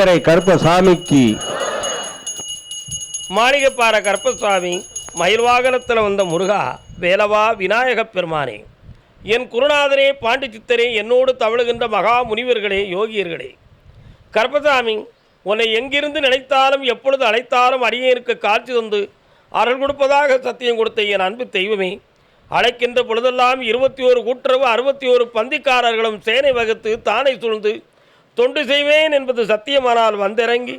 மாணிகப்பாறை கருப்பசாமிக்கு மாளிகைப்பாறை கருப்பசுவாமி மயில் வாகனத்தில் வந்த முருகா வேலவா விநாயகப் பெருமானே. என் குருநாதரே பாண்டி சித்தரே என்னோடு தவழுகின்ற மகா முனிவர்களே யோகியர்களே. கருப்பசாமி உன்னை எங்கிருந்து நினைத்தாலும் எப்பொழுது அழைத்தாலும் அடியேனுக்கு காட்சி தந்து அருள் கொடுப்பதாக சத்தியம் கொடுத்த என் அன்பு தெய்வமே அழைக்கின்ற பொழுதெல்லாம் இருபத்தி ஒரு கூட்டுறவு அறுபத்தி ஒரு பந்திக்காரர்களும் சேனை வகுத்து தானை சூழ்ந்து தொண்டு செய்வேன் என்பது சத்தியமானால் வந்திறங்கி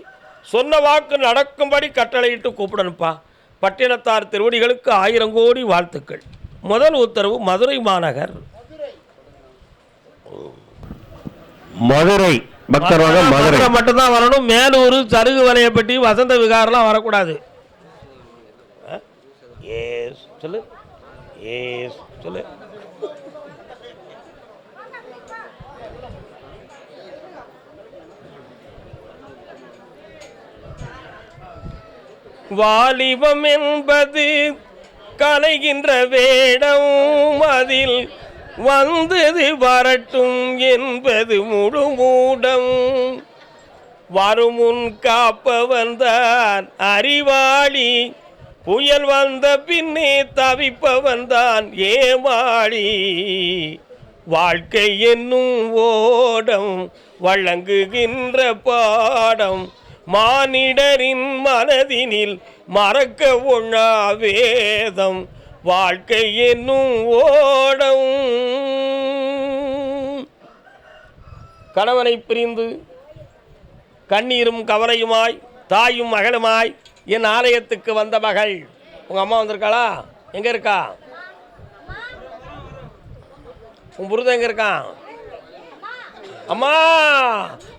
சொன்ன வாக்கு நடக்கும்படி கட்டளையிட்டு கூப்பிடணுப்பா பட்டினத்தார் திருவடிகளுக்கு ஆயிரம் கோடி வாழ்த்துக்கள். முதல் உத்தரவு மதுரை மாநகர். மதுரை. மதுரை. மட்டும்தான் வரணும். மேலூர் சருகு வலையப்பட்டி வசந்த விகாரெலாம் வரக்கூடாது. ஏஸ் சொல்லு. ஏஸ் சொல்லு. வாலிபம் என்பது கலைகின்ற வேடம் அதில் வந்தது வரட்டும் என்பது முழு மூடம் வருமுன் காப்பவன்தான் அறிவாளி புயல் வந்த பின்னே தவிப்பவன்தான் ஏமாளி. வாழ்க்கை என்னும் ஓடம் வழங்குகின்ற பாடம் மானிடரின் மனதினில் மறக்க ஒண்ணா வேதம் வாழ்க்கை என்னும் ஓடம். கணவனை பிரிந்து கண்ணீரும் கவலையுமாய் தாயும் மகளுமாய் என் ஆலயத்துக்கு வந்த மகள். உங்கள் அம்மா வந்திருக்காளா? எங்கே இருக்கா? உன் புருதன் எங்கே இருக்கான்? அம்மா!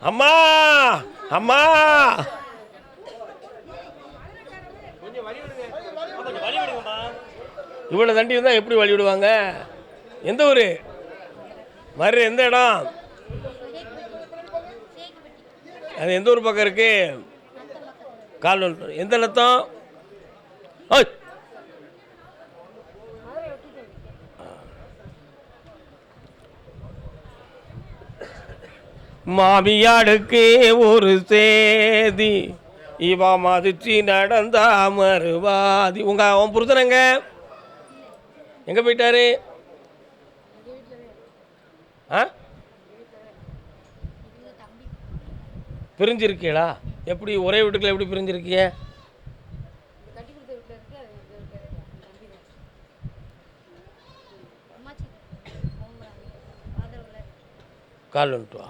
அம்மா! அம்மா! இவ்வளோ தண்டி இருந்தால் எப்படி வழி விடுவாங்க? எந்த ஊர்? மறு எந்த இடம்? அது எந்த ஊர் பக்கம் இருக்கு? கால். எந்த நத்தம் ஓய் மாமியாடுக்கு ஒரு சேதி. இவா மதிச்சு நடந்தா மறுவாதி. உங்க அவன் புருஷனங்க எங்க? போயிட்டாரு? ஆ? பிரிஞ்சிருக்கீங்களா எப்படி ஒரே வீட்டுக்குள்ள எப்படி பிரிஞ்சிருக்கீங்க? கால் வந்துட்டு வா இருக்கு அது இது இருக்கு தம்பி தான் அம்மாச்சி அவங்க ஆதரவில் கால் வந்துட்டு வா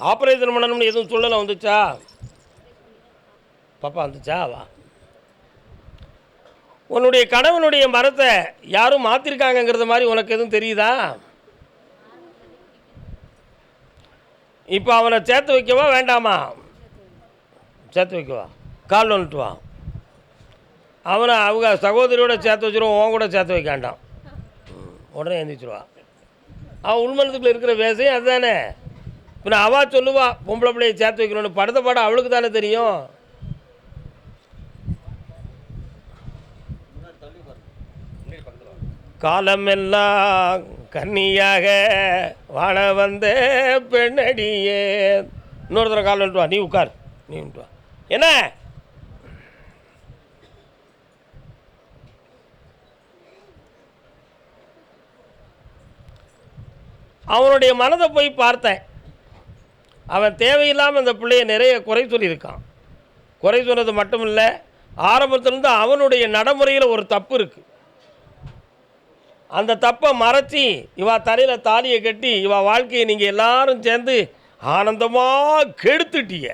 ஆப்ரேஷன் பண்ணணும்னு எதுவும் சொல்லலை வந்துச்சா? பாப்பா வந்துச்சா? வா. உன்னுடைய கணவனுடைய மரத்தை யாரும் மாற்றிருக்காங்கங்கிறது மாதிரி உனக்கு எதுவும் தெரியுதா? இப்போ அவனை சேர்த்து வைக்கவா வேண்டாமா? சேர்த்து வைக்கவா? கால் வந்துட்டு வா. அவனை அவங்க சகோதரியோட சேர்த்து வச்சிருவோம் உன் கூட சேர்த்து வைக்க வேண்டாம். ம், உடனே எழுந்திரிச்சிருவா அவன் உள்மனத்துக்குள்ளே இருக்கிற வேசையும் அதுதானே? பின்ன அவா சொல்லுவா பொம்பளை பிள்ளையை சேர்த்து வைக்கணும்னு. படத்தை பாடம் அவளுக்கு தானே தெரியும். காலமெல்லாம் கன்னியாக வாழ வந்த பெண்ணடியே. இன்னொரு தடவை கால் வந்துட்டு வா நீ உட்கார் நீ வந்துட்டு வா என்ன? அவனுடைய மனதை போய் பார்த்தேன். அவன் தேவையில்லாமல் அந்த பிள்ளையை நிறைய குறை சொல்லியிருக்கான். குறை சொன்னது மட்டும் இல்லை ஆரம்பத்திலிருந்து அவனுடைய நடைமுறையில் ஒரு தப்பு இருக்குது அந்த தப்பை மறைச்சி இவா தலையில் தாலியை கட்டி இவா வாழ்க்கையை நீங்கள் எல்லாரும் சேர்ந்து ஆனந்தமாக கெடுத்துட்டிய.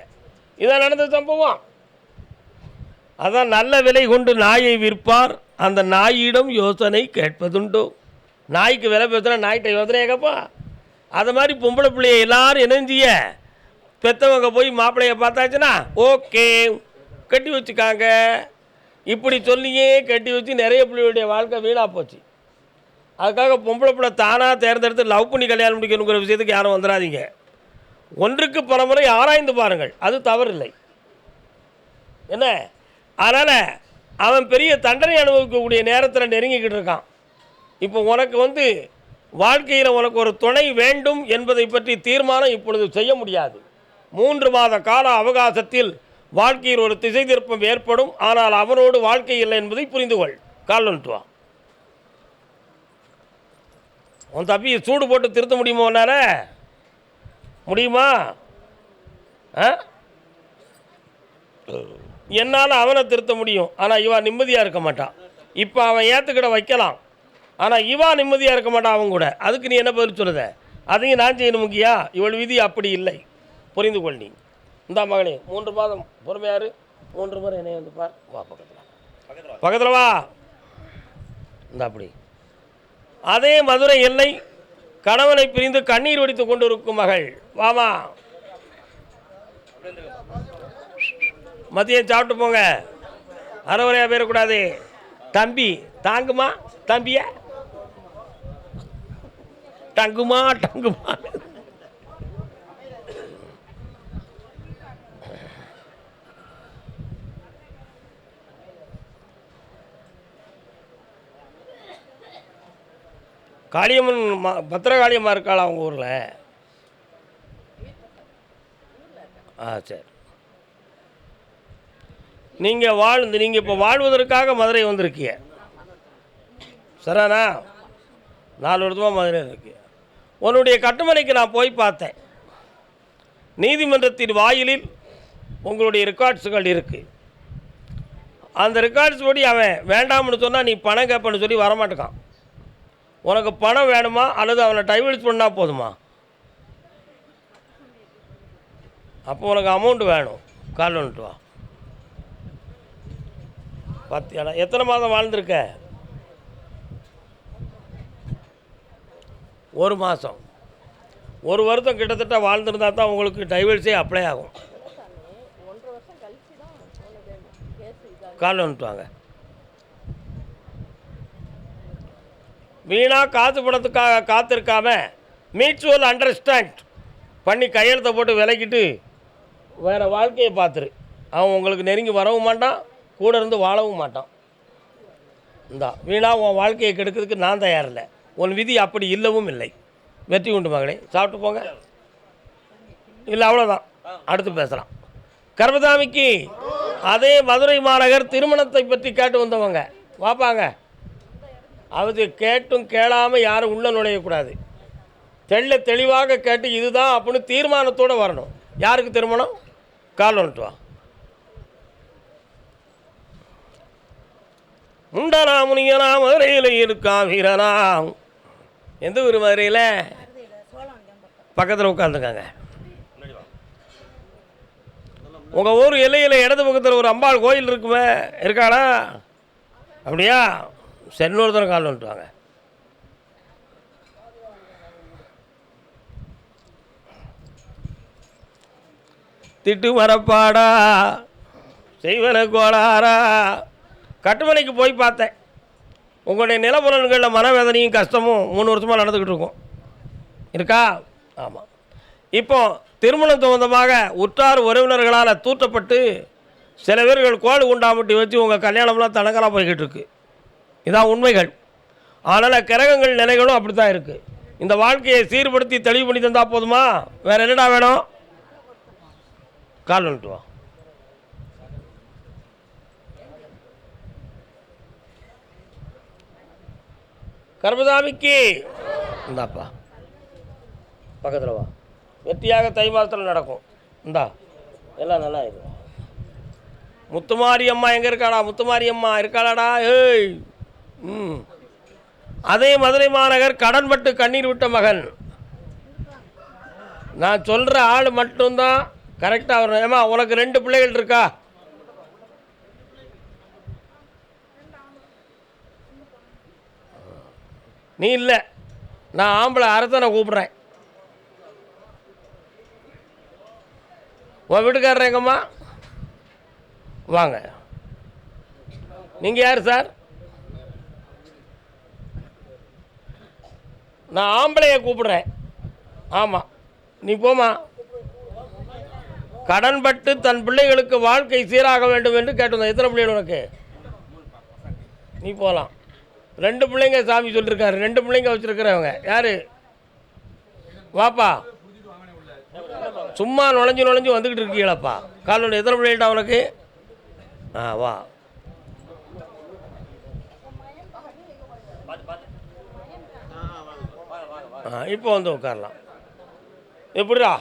இதான் நடந்த சம்பவம். அதான் நல்ல விலை கொண்டு நாயை விற்பார். அந்த நாயிடம் யோசனை கேட்பதுண்டோ? நாய்க்கு விலை பேசுனா நாய்கிட்ட யோசனை கேட்பா அது மாதிரி பொம்பளை பிள்ளைய எல்லாரும் இணைஞ்சிய பெத்தவங்க போய் மாப்பிள்ளைய பார்த்தாச்சுன்னா ஓகே கட்டி வச்சுக்காங்க. இப்படி சொல்லியே கட்டி வச்சு நிறைய பிள்ளைகளுடைய வாழ்க்கை வீணாக போச்சு. அதுக்காக பொம்பளை பிள்ளை தானாக தேர்ந்தெடுத்து லவ் பண்ணி கல்யாணம் முடிக்கணுங்கிற விஷயத்துக்கு யாரும் வந்துடாதீங்க. ஒன்றுக்கு பலமுறை ஆராய்ந்து பாருங்கள். அது தவறில்லை. என்ன? அதனால் அவன் பெரிய தண்டனை அனுபவிக்கக்கூடிய நேரத்தில் நெருங்கிக்கிட்டு இருக்கான். இப்போ உனக்கு வந்து வாழ்க்கையில் உனக்கு ஒரு துணை வேண்டும் என்பதை பற்றி தீர்மானம் இப்பொழுது செய்ய முடியாது. மூன்று மாத கால அவகாசத்தில் வாழ்க்கையில் ஒரு திசை திருப்பம் ஏற்படும். ஆனால் அவனோடு வாழ்க்கை இல்லை என்பதை புரிந்து கொள். கால் வந்துட்டு வா உன் தப்பியை சூடு போட்டு திருத்த முடியுமா உன்னால? முடியுமா? ஆ? என்னால் அவனை திருத்த முடியும். ஆனால் இவா நிம்மதியாக இருக்க மாட்டான். இப்போ அவன் ஏற்றுக்கிட வைக்கலாம். ஆனால் இவா நிம்மதியாக இருக்க மாட்டான் அவன் கூட. அதுக்கு நீ என்ன பதில் சொல்லுத? அதையும் நான் செய்யணும் முக்கியா? இவள் விதி அப்படி இல்லை. புரிந்து கொள் நீ இந்தா மகனே மூன்று மாதம் பொறுமையாரு மூன்று முறை என்னை வந்து பார். வா பக்கத்தில். பக்கத்தில் வா. இந்த அப்படி. அதே மதுரை எல்லை கணவனை பிரிந்து கண்ணீர் வடித்து கொண்டிருக்கும் மகள். வாமா மதியம் சாப்பிட்டு போங்க. அறவுரையாக போயிடக்கூடாது. தம்பி தாங்குமா? தம்பிய? டங்குமா டங்குமா காளியம்மன் மா பத்திரகாளியம்மா இருக்காளா அவங்க ஊரில்? ஆ சரி. நீங்கள் வாழ்ந்து நீங்கள் இப்போ வாழ்வதற்காக மதுரை வந்திருக்கீங்க. சரிண்ணா நாலு வருஷமாக மதுரை இருக்கு உன்னுடைய கட்டுமனைக்கு நான் போய் பார்த்தேன். நீதிமன்றத்தின் வாயிலில் உங்களுடைய ரெக்கார்ட்ஸுகள் இருக்குது அந்த ரெக்கார்ட்ஸ் படி அவன் வேண்டாம்னு சொன்னால் நீ பணம் கேட்பேன்னு சொல்லி வரமாட்டேக்கான் உனக்கு பணம் வேணுமா? அல்லது அவனை டைவர்ஸ் பண்ணால் போதுமா? அப்போ உனக்கு அமௌண்ட் வேணும். கால் வந்துட்டு வா. பத்தியாடா எத்தனை மாதம் வாழ்ந்திருக்க? ஒரு மாதம் ஒரு வருஷம் கிட்டத்தட்ட வாழ்ந்திருந்தா தான் உங்களுக்கு டைவர்ஸே அப்ளை ஆகும். கால் வந்துட்டு வாங்க. வீணாக காசு பணத்துக்காக காத்திருக்காம மியூச்சுவல் அண்டர்ஸ்டாண்ட் பண்ணி கையெழுத்தை போட்டு விலக்கிட்டு வேறு வாழ்க்கையை பார்த்துரு. அவன் உங்களுக்கு நெருங்கி வரவும் மாட்டான் கூட இருந்து வாழவும் மாட்டான். இந்தா வீணாக உன் வாழ்க்கையை கெடுக்கிறதுக்கு நான் தயாரில்லை. உன் விதி அப்படி இல்லவும் இல்லை. வெற்றி உண்டு மகளே. சாப்பிட்டு போங்க. இல்லை அவ்வளோதான் அடுத்து பேசலாம். கர்மதாமிக்கு அதே மதுரை மாநகர் திருமணத்தை பற்றி கேட்டு வந்தவங்க. வாப்பாங்க. அது கேட்டும் கேளாமல் யாரும் உள்ளே நுழையக்கூடாது. தெள்ள தெளிவாக கேட்டு இதுதான் அப்படின்னு தீர்மானத்தோடு வரணும். யாருக்கு திருமணம்? கால் வந்துட்டு வா மதுரையில் இருக்கா வீரனாம். எந்த ஊர் மதுரையில்? பக்கத்தில் உட்காந்துருக்காங்க உங்கள் ஊர் எல்லையில் இடது பக்கத்தில் ஒரு அம்பாள் கோயில் இருக்குமே இருக்காளா? அப்படியா? சென்னொருத்தர கால் வந்துட்டு வாங்க திட்டு மரப்பாடா செய்வன கோளாரா கட்டுமனைக்கு போய் பார்த்தேன். உங்களுடைய நிலப்புலன்களில் மனவேதனையும் கஷ்டமும் மூணு வருஷமாக நடந்துக்கிட்டு இருக்கும். இருக்கா? ஆமாம் இப்போ திருமணம் சம்பந்தமாக உற்றார் உறவினர்களால் தூற்றப்பட்டு சில பேர்கள் கோழி குண்டாமட்டி வச்சு உங்கள் கல்யாணம்லாம் தடங்கலாக போய்கிட்டு இருக்குது இதான் உண்மைகள். அதனால் கிரகங்கள் நிலைகளும் அப்படி தான் இருக்குது இந்த வாழ்க்கையை சீர்படுத்தி தெளிவு பண்ணி தந்தால் போதுமா? வேறு என்னடா வேணும்? கால் வந்துட்டு வா. கர்மதாமிக்கு இந்தாப்பா. பக்கத்தில் வா. வெற்றியாக தை மாதத்தில் நடக்கும். இந்தா. எல்லாம் நல்லா இருக்கும் முத்துமாரி அம்மா எங்கே இருக்காடா? முத்துமாரி அம்மா இருக்காளாடா? ஏய். அதே மதுரை மாநகர் கடன்பட்டு கண்ணீர் விட்ட மகன். நான் சொல்கிற ஆள் மட்டும்தான் கரெக்டாக வரணும். ஏமா உனக்கு ரெண்டு பிள்ளைகள் இருக்கா? நீ இல்லை. நான் ஆம்பளை அரசனை கூப்பிட்றேன். உன் வீட்டுக்காரர் எங்கம்மா? வாங்க. நீங்கள் யார் சார்? நான் ஆம்பளையை கூப்பிடுறேன். ஆமாம் நீ போமா கடன்பட்டு தன் பிள்ளைகளுக்கு வாழ்க்கை சீராக வேண்டும் என்று கேட்டிருந்தேன். எத்தனை பிள்ளைகள் உனக்கு? நீ போகலாம் ரெண்டு பிள்ளைங்க சாமி சொல்லியிருக்காரு ரெண்டு பிள்ளைங்க வச்சுருக்கிறவங்க. யார்? வாப்பா. சும்மா நுழைஞ்சு நுழைஞ்சு வந்துக்கிட்டு இருக்கீங்களப்பா. காலோட எத்தனை பிள்ளைகள்டா உனக்கு? ஆ வா. இப்போ வந்து உட்காரலாம் எப்படிடா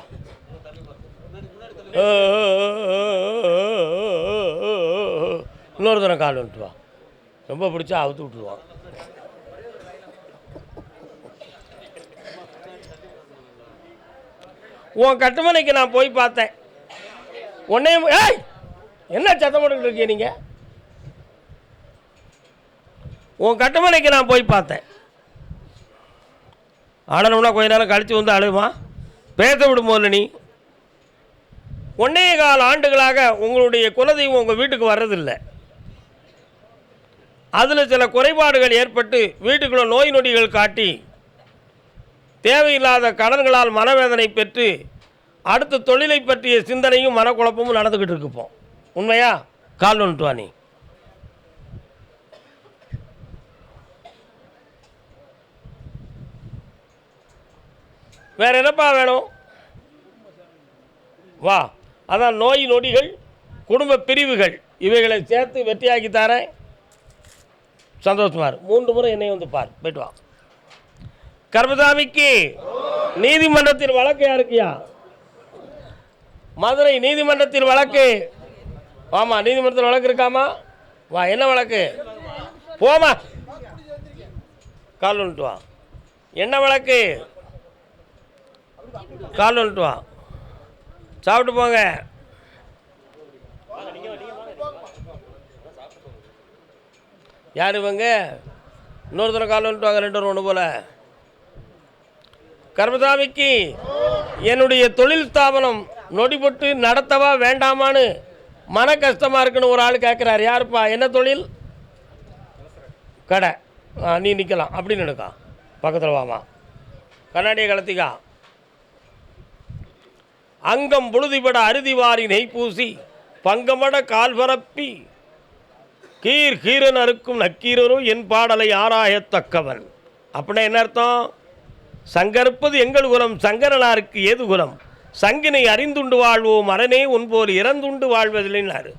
இன்னொரு தடவை கால் வந்துட்டு வா ரொம்ப பிடிச்சா அவுத்து விட்டுருவான் உன் கட்டுமனைக்கு நான் போய் பார்த்தேன் உன்னே ஏய் என்ன சத்தம் போட்டுக்கிட்டு இருக்கீங்க நீங்கள் உன் கட்டுமனைக்கு நான் போய் பார்த்தேன் ஆடணும்னா கொஞ்ச நேரம் கழித்து வந்து அழுமா? பேச விடும் போல நீ? ஒன்னே கால ஆண்டுகளாக உங்களுடைய குலதெய்வம் உங்கள் வீட்டுக்கு வர்றதில்லை. அதில் சில குறைபாடுகள் ஏற்பட்டு வீட்டுக்குள்ள நோய் நொடிகள் காட்டி தேவையில்லாத கடன்களால் மனவேதனை பெற்று அடுத்த தொழிலை பற்றிய சிந்தனையும் மனக்குழப்பமும் நடந்துக்கிட்டு இருக்குப்போம் உண்மையா? கால் நீ? வேற என்னப்பா வேணும்? வா. அதான் நோய் நொடிகள் குடும்ப பிரிவுகள். இவைகளை சேர்த்து வெற்றியாக்கி தரேன். சந்தோஷமார் மூன்று முறை என்னை வந்து பார். போயிட்டு வா. கர்மசாமிக்கு நீதிமன்றத்தில் வழக்கு யாருக்கியா? மதுரை நீதிமன்றத்தில் வழக்கு. ஆமாம் நீதிமன்றத்தில் வழக்கு இருக்காமா? வா என்ன வழக்கு? போமா. கால் வந்துட்டு வா. என்ன வழக்கு? கால் வந்துட்டு வா சாப்பிட்டு போங்க. யார் இவங்க? இன்னொரு தடவை கால் வந்துட்டு வாங்க ரெண்டு ஒன்று போல். கர்மசாமிக்கு என்னுடைய தொழில் ஸ்தாபனம் நொடிபட்டு நடத்தவா வேண்டாமான்னு மன கஷ்டமாக இருக்குன்னு ஒரு ஆள் கேட்குறாரு யாருப்பா? என்ன தொழில்? கடை. நீ நிற்கலாம் அப்படின்னு நினைக்கா பக்கத்தில் வாமா கண்ணாடியை கலத்திக்கா. அங்கம் புழுதிபட அறுதிவாரி நெய் பூசி பங்கமட கால் பரப்பி. கீர் கீரன் அறுக்கும் நக்கீரரும் என் பாடலை ஆராயத்தக்கவன். அப்படின்னா என்ன அர்த்தம்? சங்கற்பது எங்கள் குலம் சங்கரனாருக்கு ஏது குலம்? சங்கினை அறிந்துண்டு வாழ்வோம் அரணே உன்போல் இறந்துண்டு வாழ்வதில்லைன்னாரு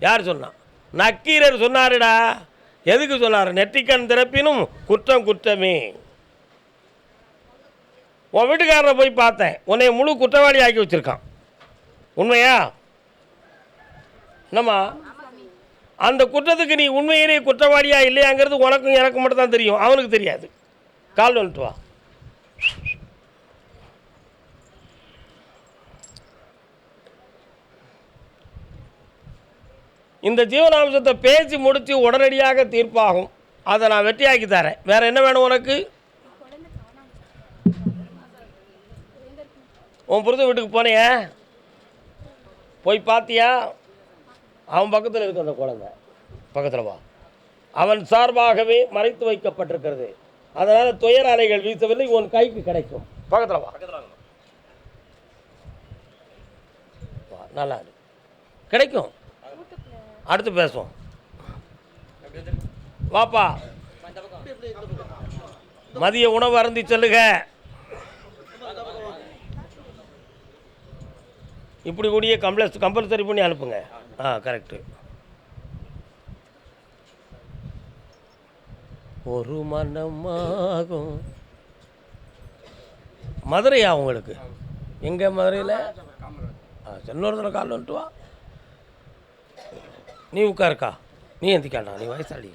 யார் சொன்னான் நக்கீரர் சொன்னாருடா. எதுக்கு சொன்னார்? நெற்றிக்கண் திறப்பினும் குற்றம் குற்றமே. உன் வீட்டுக்காரரை போய் பார்த்தேன். உன்னை முழு குற்றவாளி ஆக்கி வச்சிருக்கான். உண்மையா? என்னம்மா? அந்த குற்றத்துக்கு நீ உண்மையிலேயே குற்றவாளியா இல்லையாங்கிறது உனக்கும் எனக்கு மட்டும் தான் தெரியும். அவனுக்கு தெரியாது. கால் வந்துட்டு வா. இந்த ஜீவனாம்சத்தை பேசி முடித்து உடனடியாக தீர்ப்பாகும். அதை நான் வெற்றியாக்கி தரேன். வேறு என்ன வேணும் உனக்கு? உன் புருஷன் வீட்டுக்கு போனியா? போய் பார்த்தியா அவன் பக்கத்தில் இருக்கு அந்த குழந்தை. பக்கத்தில் வா. அவன் சார்பாகவே மறைத்து வைக்கப்பட்டிருக்கிறது. அதனால் துயர் அலைகள் வீசவில்லை உன் கைக்கு கிடைக்கும். பக்கத்தில் வா. வா நல்லா இருக்கு கிடைக்கும். அடுத்து பேசுவோம். வாப்பா. மதிய உணவு அருந்தி சொல்லுங்கள் இப்படி கூடிய கம்ப்ளஸ் கம்பல்சரி பண்ணி அனுப்புங்க. ஆ கரெக்டு ஒரு மனமாகும். மதுரையா உங்களுக்கு? எங்கே மதுரையில்? ஆ இன்னொரு கால் வந்துட்டு வா. நீ உட்காருக்கா. நீ எந்திக்காண்டா? நீ வயசாளி.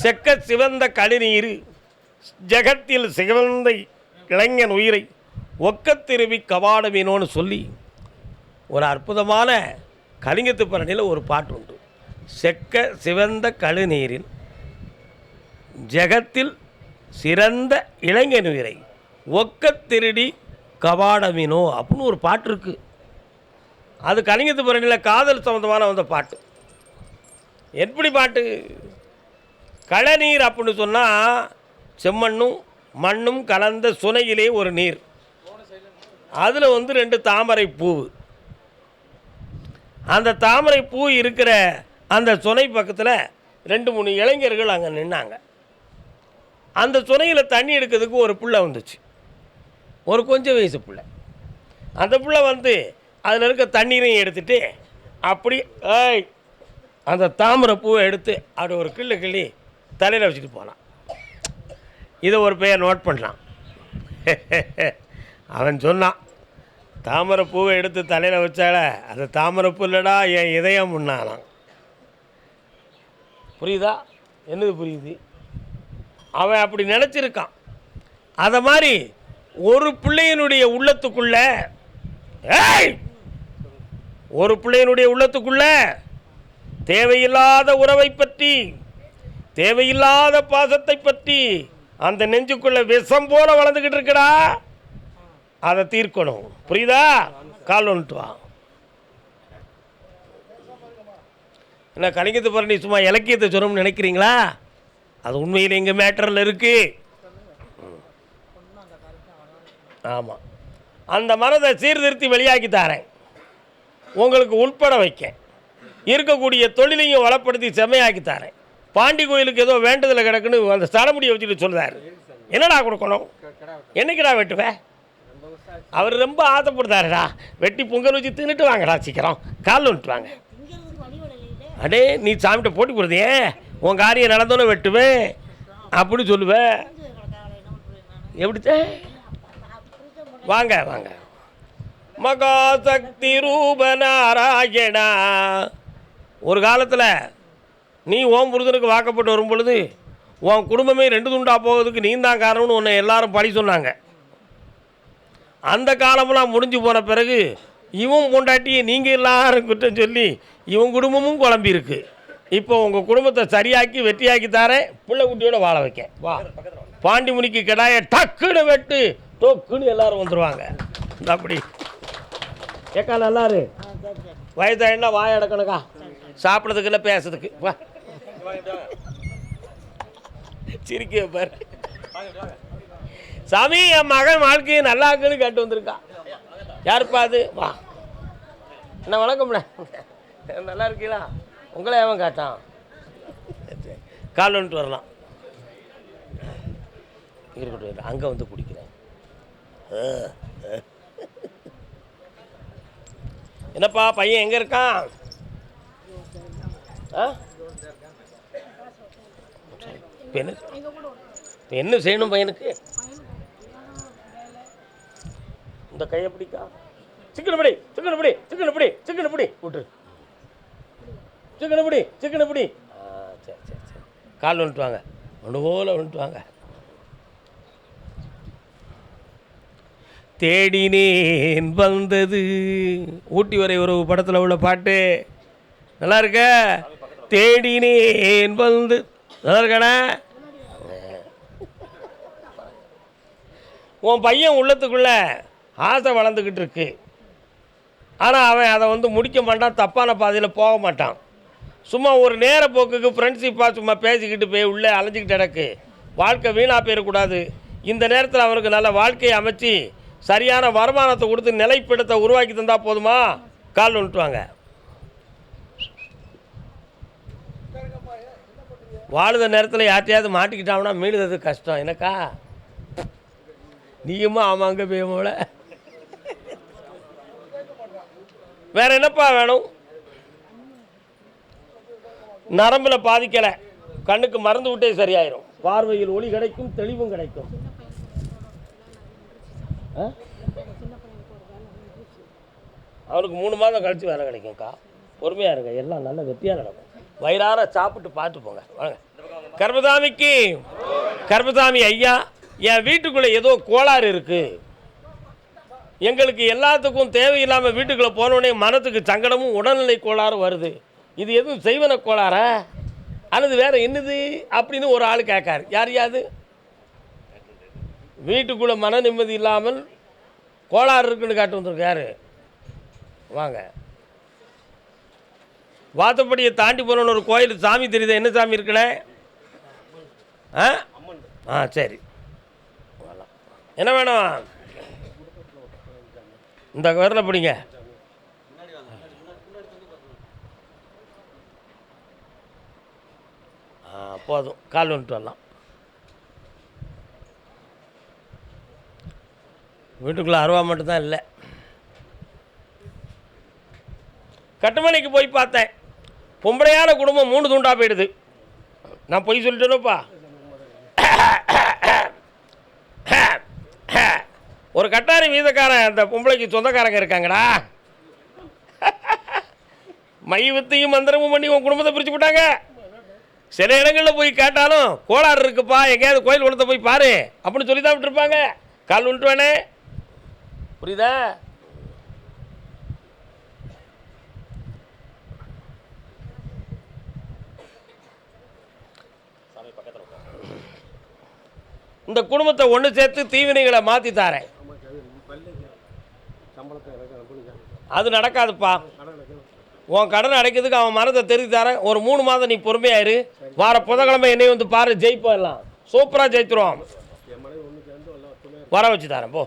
செக்க சிவந்த கழிநீர் ஜெகத்தில் சிவந்த இளைஞன் உயிரை ஒக்கத் திருவி சொல்லி ஒரு அற்புதமான கலிங்கத்து பரணியில் ஒரு பாட்டு உண்டு. செக்க சிவந்த கழுநீரில் ஜெகத்தில் சிறந்த இளைஞன் உயிரை ஒக்கத் திருடி கவாடமினோ அப்படின்னு ஒரு பாட்டு இருக்குது அது கலிங்கத்து பரணியில் காதல் சம்மந்தமான வந்த பாட்டு. எப்படி பாட்டு? களநீர் அப்படின்னு சொன்னால் செம்மண்ணும் மண்ணும் கலந்த சுனையிலே ஒரு நீர். அதில் வந்து ரெண்டு தாமரை பூ. அந்த தாமரை பூ இருக்கிற அந்த சுனை பக்கத்தில் ரெண்டு மூணு இளைஞர்கள் அங்கே நின்னாங்க. அந்த சுனையில் தண்ணி எடுக்கிறதுக்கு ஒரு புள்ள வந்துச்சு. ஒரு கொஞ்சம் வயசு பிள்ளை. அந்த புள்ள வந்து அதில் இருக்க தண்ணீரையும் எடுத்துகிட்டு அப்படி ஏய் அந்த தாமரை பூவை எடுத்து அப்படி ஒரு கிள்ளு கிள்ளி தலையில் வச்சுட்டு போனான் இதை ஒரு பெயர் நோட் பண்ணலாம். அவன் சொன்னான் தாமரை பூவை எடுத்து தலையில் வச்சால அது தாமரை பூ என் இதயம் முன்னானான். புரியுதா? என்னது புரியுது? அவன் அப்படி நினச்சிருக்கான். அதை மாதிரி ஒரு பிள்ளையினுடைய உள்ளத்துக்குள்ள ஏய்! ஒரு பிள்ளையினுடைய உள்ளத்துக்குள்ள தேவையில்லாத உறவை பற்றி தேவையில்லாத பாசத்தை பற்றி அந்த நெஞ்சுக்குள்ள விஷம் போல வளர்ந்துக்கிட்டு இருக்கடா. அதை தீர்க்கணும். புரியுதா? கால் வந்துட்டு வா. என்ன கலிங்கத்து பரணி சும்மா இலக்கியத்தை சொல்லணும்னு நினைக்கிறீங்களா? அது உண்மையில் எங்கள் மேட்டரில் இருக்கு. ஆமாம் அந்த மரத்தை சீர்திருத்தி வெளியாக்கி தாரேன். உங்களுக்கு உள்பட வைக்க இருக்கக்கூடிய தொழிலையும் வளப்படுத்தி செம்மையாக்கி தாரேன். பாண்டி கோயிலுக்கு ஏதோ வேண்டதில் கிடக்குன்னு அந்த சடமுடியை வச்சுட்டு சொல்கிறார் என்னடா கொடுக்கணும்? என்னைக்குடா வெட்டுவேன் அவர் ரொம்ப ஆசைப்படுத்தாருடா வெட்டி பொங்கல் வச்சு தின்னுட்டு வாங்கடா சீக்கிரம். காலில் வந்துட்டு வாங்க. அடே நீ சாமிகிட்ட போட்டு கொடுத்தியே உன் காரியம் நடந்தோன்னு வெட்டுவேன் அப்படி சொல்லுவேன் எப்படி வாங்க வாங்க. மகாசக்தி ரூப நாராயணா. ஒரு காலத்தில் நீ ஓம் புருஷனுக்கு வாக்கப்பட்டு வரும் பொழுது உன் குடும்பமே ரெண்டு துண்டா போகிறதுக்கு நீ தான் காரணம்னு உன்னை எல்லாரும் பழி சொன்னாங்க. அந்த காலமெல்லாம் முடிஞ்சு போன பிறகு இவன் பொண்டாட்டியை நீங்கள் எல்லாரும் குற்றம் சொல்லி இவன் குடும்பமும் குழம்பி இருக்குது இப்போ உங்கள் குடும்பத்தை சரியாக்கி வெற்றியாக்கி தாரேன். பிள்ளை குட்டியோட வாழ வைக்க வா. பாண்டிமுனிக்கு கிடாய டக்குன்னு வெட்டு டொக்குன்னு எல்லாரும் வந்துடுவாங்க அப்படி. கேட்கா நல்லாரு வயதாயினா வாய அடக்கணுக்கா சாப்பிட்றதுக்கு இல்லை பேசுறதுக்கு. வா. சிரிக்க பாரு. சாமி என் மகன் வாழ்க்கையை நல்லா இருக்குன்னு கேட்டு வந்திருக்கா. யாருப்பா அது? வா. என்ன வணக்கம்ண்ணே நல்லா இருக்கீங்களா? உங்களை ஏவன் கேட்டான்? கால் வந்துட்டு வரலாம். இருக்கட்டும் அங்கே வந்து குடிக்கிறேன். என்னப்பா பையன் எங்கே இருக்கான்? ஆ? இப்போ என்ன? இப்போ என்ன செய்யணும் பையனுக்கு? இந்த கையை பிடிக்கா? சிக்கன் பிடி சிக்கன் பிடி சிக்கன் பிடி சிக்கன் பிடி. விட்டு சிக்கன் பிடி சிக்கன் பிடி. ஆ சரி சரி சரி. கால் வந்துட்டு வாங்க. ஒன்று போல வந்துட்டு வாங்க. தேடினேன் வந்தது. ஊட்டி வரை உறவு படத்தில் உள்ள பாட்டு. நல்லா இருக்க? தேடினேன் வந்து நல்லா இருக்கானே உன் பையன் உள்ளத்துக்குள்ள ஆசை வளர்ந்துக்கிட்டு இருக்கு. ஆனால் அவன் அதை வந்து முடிக்க மாட்டான் தப்பான பாதையில் போக மாட்டான். சும்மா ஒரு நேர போக்குக்கு ஃப்ரெண்ட்ஷிப்பாக சும்மா பேசிக்கிட்டு போய் உள்ளே அலைஞ்சிக்கிட்டு கிடக்கு. வாழ்க்கை வீணாக போயிடக்கூடாது. இந்த நேரத்தில் அவனுக்கு நல்ல வாழ்க்கையை அமைச்சு சரியான வருமானத்தை கொடுத்து நிலைப்பிடத்தை உருவாக்கி தந்தால் போதுமா? கால் விட்டுவாங்க வாழுத நேரத்தில் யார்ட்டையாவது மாட்டிக்கிட்டாங்கன்னா மீளுறது கஷ்டம். எனக்கா? நீயுமா? ஆமாங்க பேமோல வேற என்னப்பா வேணும்? நரம்பில் பாதிக்கலை. கண்ணுக்கு மறந்து விட்டே சரியாயிரும். பார்வையில் ஒளி கிடைக்கும் தெளிவும் கிடைக்கும். ஆ? அவனுக்கு மூணு மாதம் கழித்து வேலை கிடைக்கும்க்கா. பொறுமையாக இருங்க. எல்லாம் நல்ல வெற்றியாக நடக்கும். வயிறார சாப்பிட்டு பார்த்து போங்க. வாங்க. கர்பதாமிக்கு கர்பதாமி ஐயா என் வீட்டுக்குள்ளே ஏதோ கோளாறு இருக்குது எங்களுக்கு எல்லாத்துக்கும் தேவையில்லாமல் வீட்டுக்குள்ளே போனோடனே மனத்துக்கு சங்கடமும் உடல்நிலை கோளாறு வருது. இது எதுவும் செய்வன கோளாறா? அல்லது வேற என்னது? அப்படின்னு ஒரு ஆள் கேட்காரு. யார் யாது வீட்டுக்குள்ளே மன நிம்மதி இல்லாமல் கோளாறு இருக்குன்னு காட்டு வந்திருக்காரு. வாங்க. வாத்தப்படியை தாண்டி போகிறோன்னு ஒரு கோயில் சாமி தெரியுது? என்ன சாமி இருக்குண்ணே ஆ? ஆ சரி. என்ன வேணும்? இந்த விரல பிடிங்க. போதும். கால் வந்துட்டு வரலாம். வீட்டுக்குள்ளே அருவா மட்டும்தான் இல்லை. கட்டுமலைக்கு போய் பார்த்தேன். பொம்பளையான குடும்பம் மூணு துண்டாக போயிடுது. நான் பொய் சொல்லிட்டேனோப்பா. ஒரு கட்டாரி வீதக்காரன் அந்த பொம்பளைக்கு சொந்தக்காரங்க இருக்காங்கடா. மை வித்தையும் மந்திரமும் பண்ணி உன் குடும்பத்தை பிரித்து விட்டாங்க. சில இடங்களில் போய் கேட்டாலும் கோளாறு இருக்குப்பா எங்கேயாவது கோயில் குளத்தை போய் பாரு அப்படின்னு சொல்லி தான் விட்டுருப்பாங்க. கால் விட்டு வேணே புரியுதா? இந்த குடும்பத்தை ஒன்று சேர்த்து தீவினைகளை மாற்றி தாரேன். அது நடக்காதுப்பா. உன் கடன் அடைக்கிறதுக்கு அவன் மரத்தை தெரிஞ்சு தரேன். ஒரு மூணு மாதம் நீ பொறுமையாயிரு. வார புதன்கிழமை என்னை வந்து பாரு ஜெயிப்போம் சூப்பராக ஜெயிச்சிருவோம் வர வச்சு தரேன் போ.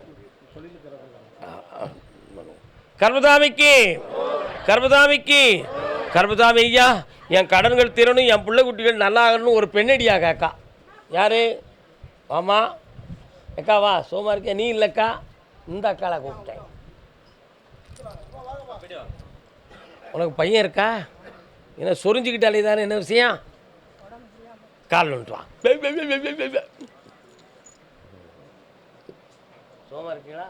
கர்மதாமிக்கு கர்மதாமிக்கு கர்மதாமி ஐயா என் கடன்கள் திறனும் என் பிள்ளை குட்டிகள் நல்லா ஆகணும்னு ஒரு பெண்ணடியா அக்கா யாரு? வாமா அக்கா வா சோமா இருக்க நீ இல்லைக்கா. இந்த அக்காளை கூப்பிட்டேன். உனக்கு பையன் இருக்கா? என்ன சொரிஞ்சுக்கிட்டாலே தானே என்ன விஷயம்? கால் பே. சோமா இருக்கீங்களா?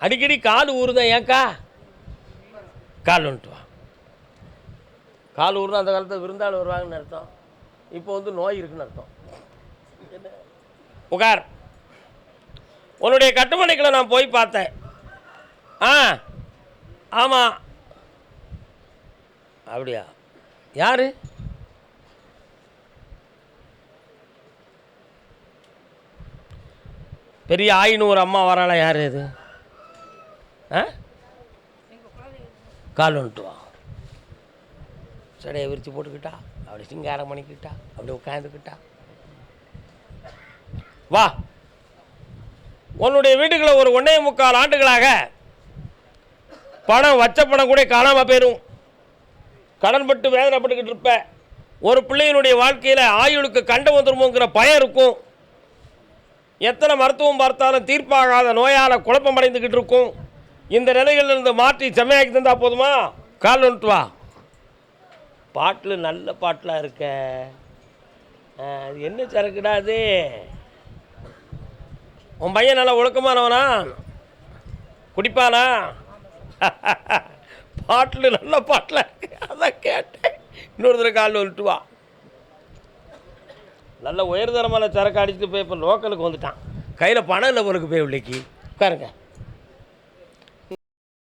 அடிக்கடி கால் ஊறுதான் ஏன்க்கா? கால் வா. கால் ஊறுனா அந்த காலத்தில் விருந்தாள் வருவாங்கன்னு அர்த்தம். இப்போ வந்து நோய் இருக்குன்னு அர்த்தம். புகார். உன்னுடைய கட்டுமனைகளை நான் போய் பார்த்தேன். ஆ ஆமாம் அப்படியா? யாரு? பெரிய ஆயினூர் அம்மா வராளா யார் இது? ஆ? கால் வந்துட்டு வா. சடையை விரித்து போட்டுக்கிட்டா? அப்படி சிங்காரம் பண்ணிக்கிட்டா அப்படி உட்காந்துக்கிட்டா வா. உன்னுடைய வீட்டுக்குள்ள ஒரு ஒன்றே முக்கால் ஆண்டுகளாக பணம் வச்ச பணம் கூட காணாமல் போயிடும் கடன்பட்டு வேதனைப்பட்டுக்கிட்டு இருப்ப. ஒரு பிள்ளையினுடைய வாழ்க்கையில் ஆயுளுக்கு கண்டம் வந்துருமோங்கிற பயம் இருக்கும். எத்தனை மருத்துவம் பார்த்தாலும் தீர்ப்பாகாத நோயால் குழப்பம் அடைந்துக்கிட்டு இருக்கும். இந்த நிலைகளிலிருந்து மாற்றி செம்மையாக்கி தந்தால் போதுமா? கால் வந்துட்டு வா. பாட்டில் நல்ல பாட்டெலாம் இருக்க. அது என்ன சரக்குடா அது? உன் பையன் நல்லா ஒழுக்கமானவனா? குடிப்பானா? பாட்டில் நல்ல பாட்டில் இருக்கு. அதான் கேட்டேன். இன்னொரு தடவை காலில் வந்துட்டு வா. நல்ல உயர்தரமான சரக்கு அடிச்சுட்டு போய் இப்போ லோக்கலுக்கு வந்துட்டான். கையில் பணம் இல்லை பொருளுக்கு போய் உள்ளிக்கு. உட்காருங்க.